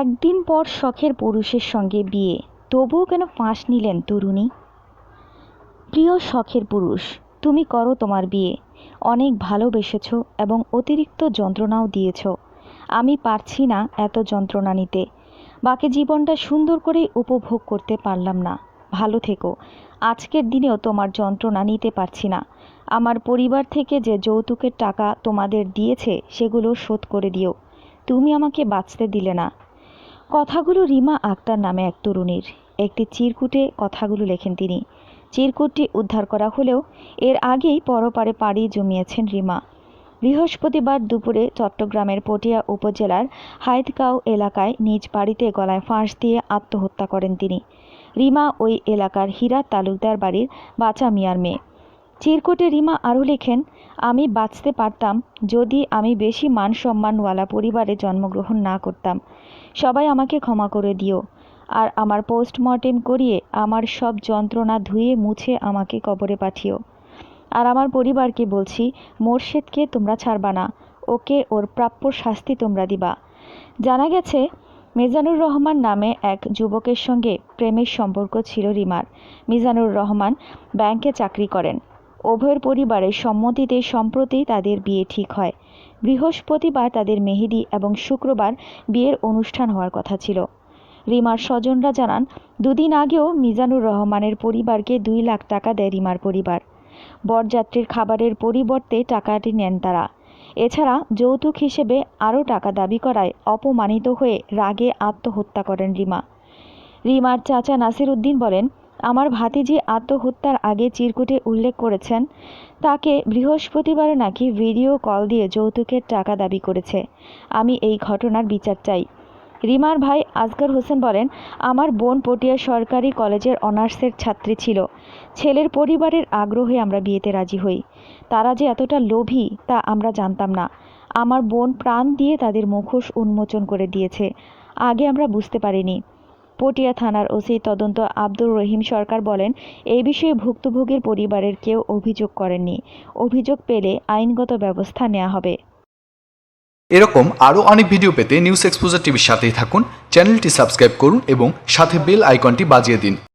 একদিন পর শখের পুরুষের সঙ্গে বিয়ে। তবুও কেন ফাঁস নিলেন তরুণী? প্রিয় শখের পুরুষ, তুমি করো তোমার বিয়ে। অনেক ভালোবেসেছ এবং অতিরিক্ত যন্ত্রণাও দিয়েছ। আমি পারছি না এত যন্ত্রণা নিতে। বাকি জীবনটা সুন্দর করে উপভোগ করতে পারলাম না। ভালো থেকো। আজকের দিনেও তোমার যন্ত্রণা নিতে পারছি না। আমার পরিবার থেকে যে যৌতুকের টাকা তোমাদের দিয়েছে, সেগুলো শোধ করে দিও। তুমি আমাকে বাঁচতে দিলে না। কথাগুলো রিমা আক্তার নামে এক তরুণীর। একটি চিরকুটে কথাগুলো লেখেন তিনি। চিরকুটটি উদ্ধার করা হলেও এর আগেই পরপারে পাড়ি জমিয়েছেন রিমা। বৃহস্পতিবার দুপুরে চট্টগ্রামের পটিয়া উপজেলার হাইদগাঁও এলাকায় নিজ বাড়িতে গলায় ফাঁস দিয়ে আত্মহত্যা করেন তিনি। রিমা ওই এলাকার হীরা তালুকদার বাড়ির বাঁচা মিয়ার মেয়ে। চিরকুটে রিমা আরও লেখেন, আমি বাঁচতে পারতাম যদি আমি বেশি মান সম্মানওয়ালা পরিবারে জন্মগ্রহণ না করতাম। সবাই আমাকে ক্ষমা করে দিও। আর আমার পোস্টমর্টেম করিয়ে আমার সব যন্ত্রণা ধুয়ে মুছে আমাকে কবরে পাঠিও। আর আমার পরিবারকে বলছি, মোর্শেদকে তোমরা ছাড়বা না। ওকে ওর প্রাপ্য শাস্তি তোমরা দিবা। জানা গেছে, মিজানুর রহমান নামে এক যুবকের সঙ্গে প্রেমের সম্পর্ক ছিল রিমার। মিজানুর রহমান ব্যাংকে চাকরি করেন। উভয়ের পরিবারের সম্মতিতে সম্প্রতি তাদের বিয়ে ঠিক হয়। বৃহস্পতিবার তাদের মেহেদি এবং শুক্রবার বিয়ের অনুষ্ঠান হওয়ার কথা ছিল। রিমার স্বজনরা জানান, দুদিন আগেও মিজানুর রহমানের পরিবারকে দুই লাখ টাকা দেয় রিমার পরিবার। বরযাত্রীর খাবারের পরিবর্তে টাকাটি নেন তারা। এছাড়া যৌতুক হিসেবে আরও টাকা দাবি করায় অপমানিত হয়ে রাগে আত্মহত্যা করেন রিমা। রিমার চাচা নাসির উদ্দিন বলেন আমার ভাতিজি আত্মহত্যার আগে চিরকুটে উল্লেখ করেছেন, তাকে বৃহস্পতিবার নাকি ভিডিও কল দিয়ে যৌতুকের টাকা দাবি করেছে। আমি এই ঘটনার বিচার চাই। রিমার ভাই আজগর হোসেন বলেন, আমার বোন পটিয়া সরকারি কলেজের অনার্সের ছাত্রী ছিল। ছেলের পরিবারের আগ্রহে আমরা বিয়েতে রাজি হই। তারা যে এতটা লোভী, তা আমরা জানতাম না। আমার বোন প্রাণ দিয়ে তাদের মুখোশ উন্মোচন করে দিয়েছে। আগে আমরা বুঝতে পারিনি। পটিয়া থানার ওসি তদন্ত আব্দুর রহিম সরকার বলেন এই বিষয়ে ভুক্তভোগীর পরিবারের কেউ অভিযোগ করেননি। অভিযোগ পেলে আইনগত ব্যবস্থা নেওয়া হবে। এরকম আরও অনেক ভিডিও পেতে নিউজ এক্সপোজার টিভির সাথেই থাকুন, চ্যানেলটি সাবস্ক্রাইব করুন এবং সাথে বেল আইকনটি বাজিয়ে দিন।